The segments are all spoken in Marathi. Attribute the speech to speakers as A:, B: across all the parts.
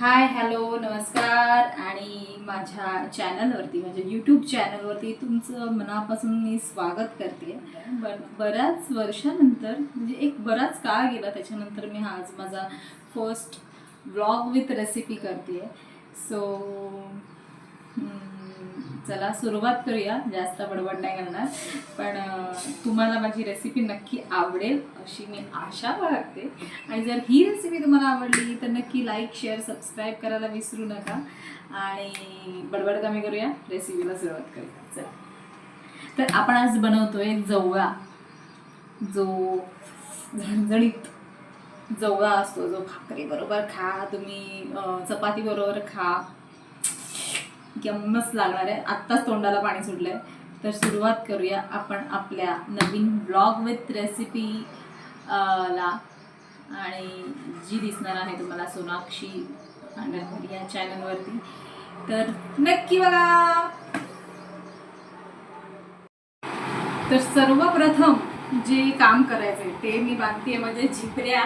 A: हाय हॅलो नमस्कार. आणि माझ्या चॅनलवरती माझ्या यूट्यूब चॅनलवरती तुमचं मनापासून मी स्वागत करते. बर बऱ्याच वर्षानंतर म्हणजे एक बराच काळ गेला त्याच्यानंतर मी हा आज माझा फर्स्ट ब्लॉग विथ रेसिपी करते. सो चला सुरुवात करूया. जास्त बडबड नाही करणार. पण तुम्हाला माझी रेसिपी नक्की आवडेल अशी मी आशा बाळगते. आणि जर ही रेसिपी तुम्हाला आवडली तर नक्की लाईक शेअर सबस्क्राईब करायला विसरू नका. आणि बडबड कमी करूया. रेसिपीला सुरुवात करूया. चला. तर आपण आज बनवतोय जवळा. जो झणझणीत जवळा असतो जो भाकरी बरोबर खा. तुम्ही चपाती बरोबर खा. यम्मच लागणार आहे. आत्ताच तोंडाला पाणी सुटलंय. तर सुरुवात करूया आपण आपल्या नवीन ब्लॉग विथ रेसिपी ला. आणि जी दिसणार आहे तुम्हाला सोनाक्षी अंडरवर या चॅनलवरती तर नक्की बघा. तर सर्वप्रथम जे काम करायचंय ते मी बांधते म्हणजे झिपऱ्या.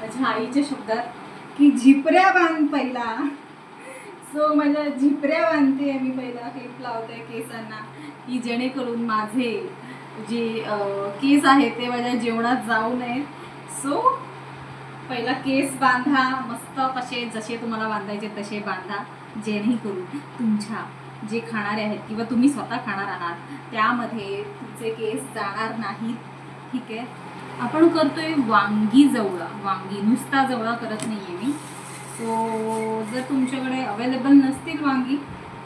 A: माझ्या आईच्या शब्दात की झिपऱ्या बांध पहिला. सो माझ्या झिपऱ्या बांधते मी पहिला क्लिप लावते केसांना की जेणेकरून माझे जे केस आहेत ते माझ्या जेवणात जाऊ नये सो पहिला केस बांधा मस्त कसे जसे तुम्हाला बांधायचे तसे बांधा जेणेकरून तुमच्या जे खाणारे आहेत किंवा तुम्ही स्वतः खाणार आहात त्यामध्ये तुमचे केस जाणार नाहीत. ठीक आहे? आपण करतोय वांगी जवळा वांगी नुसता जवळा करत नाही आहे मी. सो जर तुमच्याकडे अवेलेबल नसतील वांगी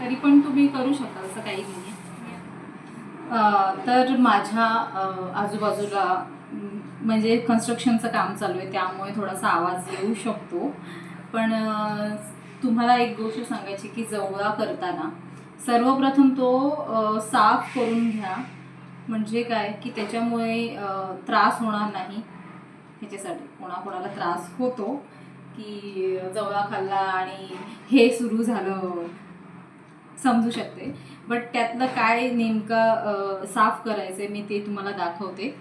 A: तरी पण तुम्ही करू शकता असं काही नाही तर माझ्या आजूबाजूला म्हणजे कन्स्ट्रक्शनचं काम चालू आहे त्यामुळे थोडासा आवाज येऊ शकतो. पण तुम्हाला एक गोष्ट सांगायची की जवळा करताना सर्वप्रथम तो साफ करून घ्या. म्हणजे काय? की त्याच्यामुळे त्रास होणार नाही. ह्याच्यासाठी कोणाकोणाला त्रास होतो. की जवळा खाल्ला आणि हे सुरू झालं. समजू शकते. बट त्यातलं काय नेमकं साफ करायचं मी ते तुम्हाला दाखवते.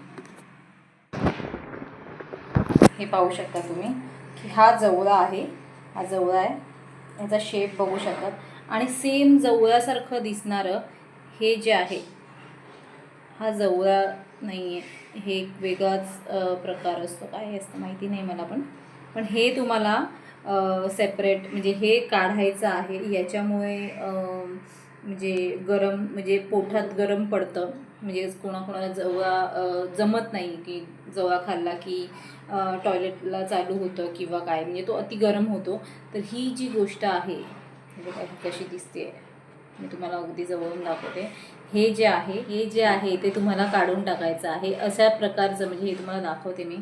A: हे पाहू शकता तुम्ही की हा जवळा आहे. हा जवळा आहे. याचा शेप बघू शकतात आणि सेम जवळासारखं दिसणारं हे जे आहे हा जवळा नाही आहे हे एक वेगळाच प्रकार असतो. काय असतं माहिती नाही मला पण. पण हे तुम्हाला सेपरेट म्हणजे हे काढायचं आहे याच्यामुळे म्हणजे गरम म्हणजे पोटात गरम पडतं. म्हणजे कोणाकोणाला जवळा जमत नाही की जवळा खाल्ला की टॉयलेटला चालू होतं किंवा काय म्हणजे तो अति गरम होतो. तर ही जी गोष्ट आहे म्हणजे कशी दिसते मी तुम्हाला अगदी जवळून दाखवते. हे जे आहे हे जे आहे ते तुम्हाला काढून टाकायचं आहे. अशा प्रकारचं म्हणजे हे तुम्हाला दाखवते मी.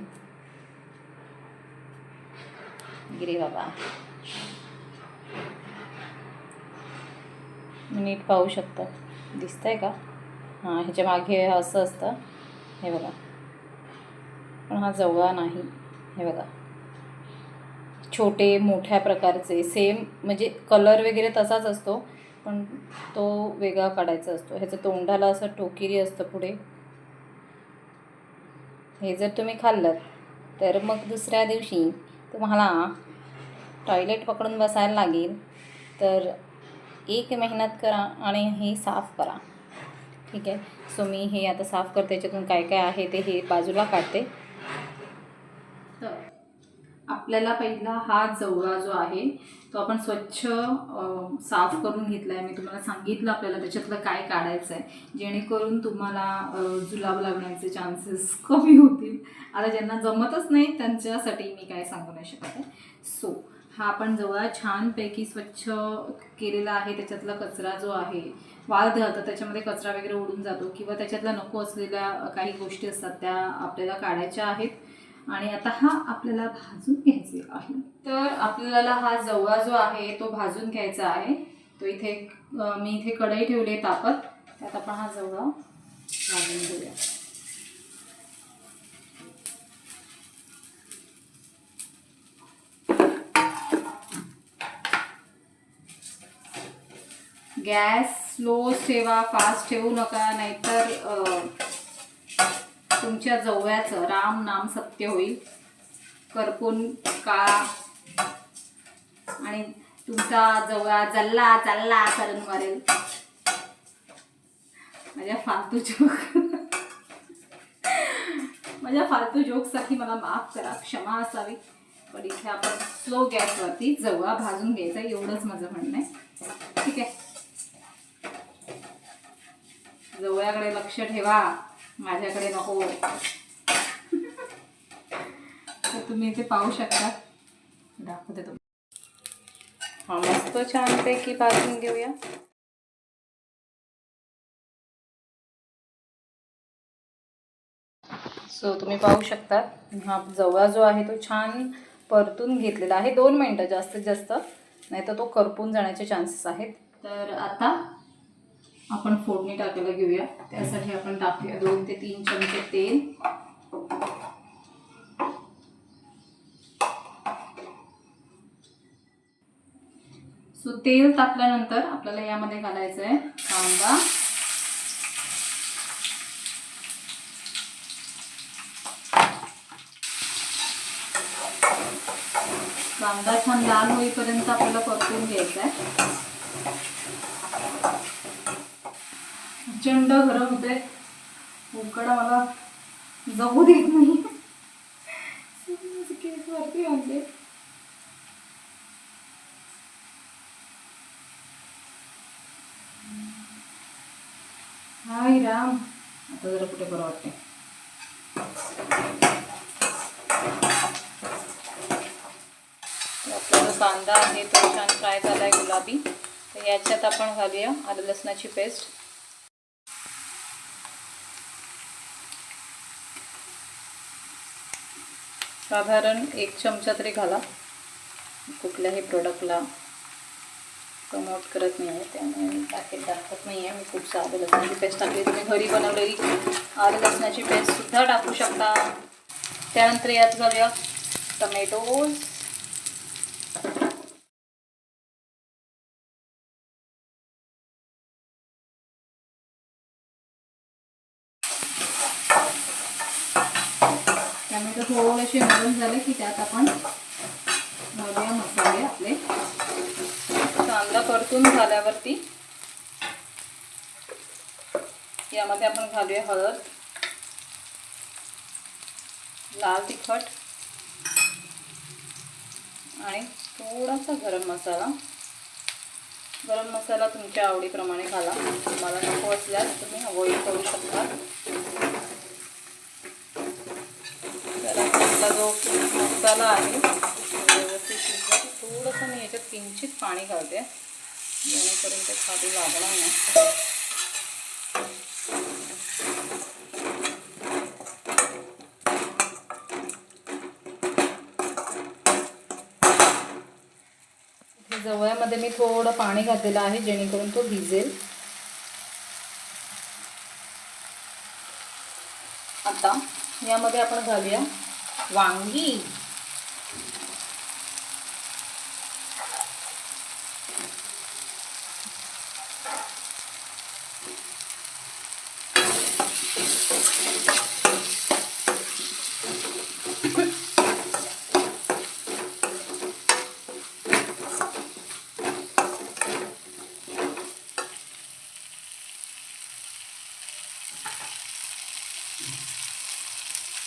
A: गिरे बाबा. नीट पाहू शकता दिसतंय का? हां ह्याच्या मागे असं असतं. हे बघा. पण हा जवळा नाही. हे बघा. छोटे मोठ्या प्रकारचे. सेम म्हणजे कलर वगैरे तसाच असतो पण तो वेगळा काढायचा असतो. ह्याचं तोंडाला असं टोकिरी असतं पुढे. हे जर तुम्ही खाल्लं तर मग दुसऱ्या दिवशी तुम्हाला टॉयलेट पकडून बसायला लागेल तर एक मेहनत करा आणि हे साफ करा. ठीक आहे? सो मी हे आता साफ करते. त्याच्यातून काय काय आहे ते हे बाजूला काढते. तर आपल्याला पहिला हा जवळा जो आहे तो आपण स्वच्छ साफ करून घेतला आहे मी तुम्हाला सांगितलं आपल्याला त्याच्यातलं काय काढायचं आहे जेणेकरून तुम्हाला जुलाब लागण्याचे चान्सेस कमी होतील. आता ज्यांना जमतच नाही त्यांच्यासाठी मी काय सांगू नाही शकत आहे. सो हा आपण जवळ छानपैकी स्वच्छ केलेला आहे त्याच्यातला कचरा जो आहे वाद राहतं त्याच्यामध्ये कचरा वगैरे उडून जातो किंवा त्याच्यातल्या नको असलेल्या काही गोष्टी असतात त्या आपल्याला काढायच्या आहेत. आणि आता हा आपल्याला भाजून घ्यायचे आहे. तर आपल्याला हा जवळा जो आहे तो भाजून घ्यायचा आहे. तो इथे मी इथे कढई ठेवली आहे तापत. त्यात आपण हा जवळा भाजून घेऊया. गॅस स्लो ठेवा फास्ट ठेवू नका नाहीतर तुमच्या जवळचं राम नाम सत्य होईल. करपून काळा आणि तुमचा जवळा जल्ला चालला करून मारेल. माझ्या फालतू जोक माझ्या फालतू जोकसाठी मला माफ करा क्षमा असावी. पण इथे आपण स्लो गॅसवरती जवळा भाजून घ्यायचा एवढंच माझं म्हणणं आहे. ठीक आहे? जवळ्याकडे लक्ष ठेवा. माझ्याकडे नको. तर तुम्ही इथे पाहू शकता. दाखवते तुम्ही हा मस्त छानपैकी भाजून घेऊया. सो तुम्ही पाहू शकता. हा जवळा जो आहे तो छान परतून घेतलेला आहे. दोन मिनटं जास्तीत जास्त. नाही तर तो करपून जाण्याचे चान्सेस आहेत. तर आता आपण फोडणी टाकायला घेऊया. त्यासाठी आपण टाकूया दोन ते तीन चमचे तेल. सो तेल टाकल्यानंतर आपल्याला यामध्ये घालायचं आहे कांदा. कांदा छान लाल होईपर्यंत आपल्याला परतून घ्यायचा आहे प्रचंड गरम होते उकडा मला जगू देत नाही. केस वरती आणते हाय राम. आता जरा कुठे बरं वाटते कांदा आहे तो छान फ्राय झाला आहे गुलाबी. तर याच्यात आपण घालूया आलं लसणाची पेस्ट. साधारण एक चमचा तरी घाला. कुठल्याही प्रोडक्टला प्रमोट करत नाही आहे त्यामुळे मी पॅकेट दाखवत नाही आहे मी खूप साधं लसणाची पेस्ट टाकली तुम्ही घरी बनवलेली आलं लसणाची पेस्टसुद्धा टाकू शकता. त्यानंतर यात घालूया टमॅटोज टमॅटो थोडेसे नरम झाले की त्यात आपण घालूया मसाले आपले कांदा परतून झाल्यावरती यामध्ये आपण घालूया हळद. लाल तिखट. आणि थोडासा गरम मसाला. गरम मसाला तुमच्या आवडीप्रमाणे घाला. तुम्हाला नको असल्यास तुम्ही अवॉइड करू शकता. तर आपला जो मसाला आहे व्यवस्थित शिजला की थोडंसं मी याच्यात किंचित पाणी घालते. जेणेकरून ते खाली लागणार नाही इथे जवळमध्ये मी थोडं पाणी घातलेलं आहे जेणेकरून तो भिजेल. आता यामध्ये आपण घालूया वांगी.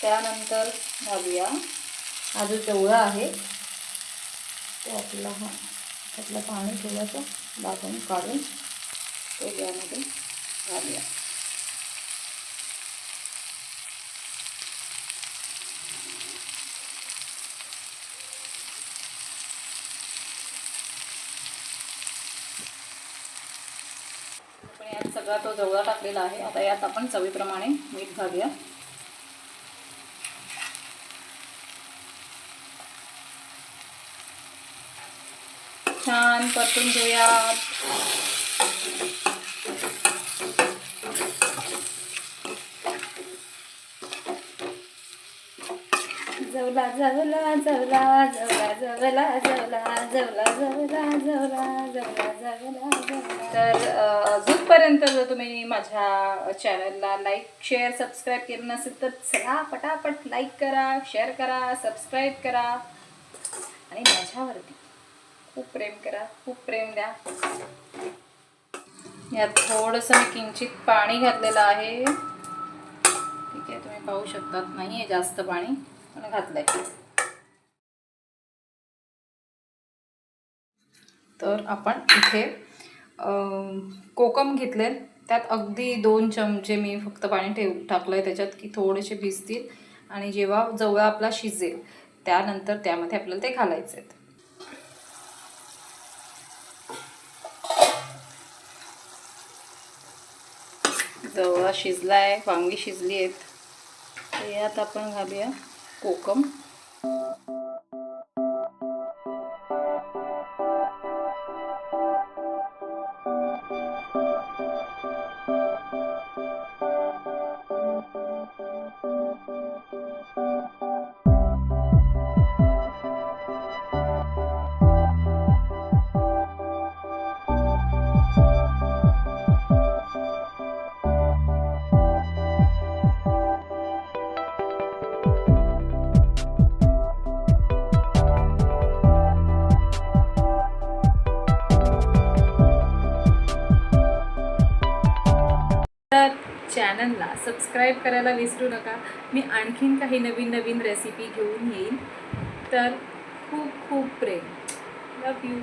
A: त्यानंतर घालूया. हा जो चवळा आहे तो आपला हा त्यातलं पाणी थोडंसं दाबून काढून तो यामध्ये घालूया. यात सगळा तो जवळा टाकलेला आहे. आता यात आपण चवीप्रमाणे मीठ घालूया. छान परतून घेऊयात जवला जवला जवला जवला जवला जवला जवला जवला जवला जवला जवला तर अजूनपर्यंत जर तुम्ही माझ्या चॅनलला लाईक शेअर सबस्क्राईब केलं नसेल तर चला पटापट लाईक करा शेअर करा सबस्क्राईब करा आणि माझ्यावरती खूप प्रेम करा खूप प्रेम द्या. यात थोडंसं मी किंचित पाणी घातलेलं आहे. ठीक आहे तुम्ही पाहू शकतात नाही आहे जास्त पाणी पण घातलंय. तर आपण इथे कोकम घेतले. त्यात अगदी दोन चमचे मी फक्त पाणी ठेव टाकलं आहे त्याच्यात की थोडेसे भिजतील आणि जेव्हा जवळ आपला शिजेल त्यानंतर त्यामध्ये आपल्याला ते घालायचे आहेत जवळा शिजला आहे वांगी शिजली आहेत. तर यात आपण घालूया कोकम.
B: चॅनलला सबस्क्राईब करायला विसरू नका. मी आणखीन काही नवीन नवीन रेसिपी घेऊन येईन. तर खूप खूप प्रेम. लव यू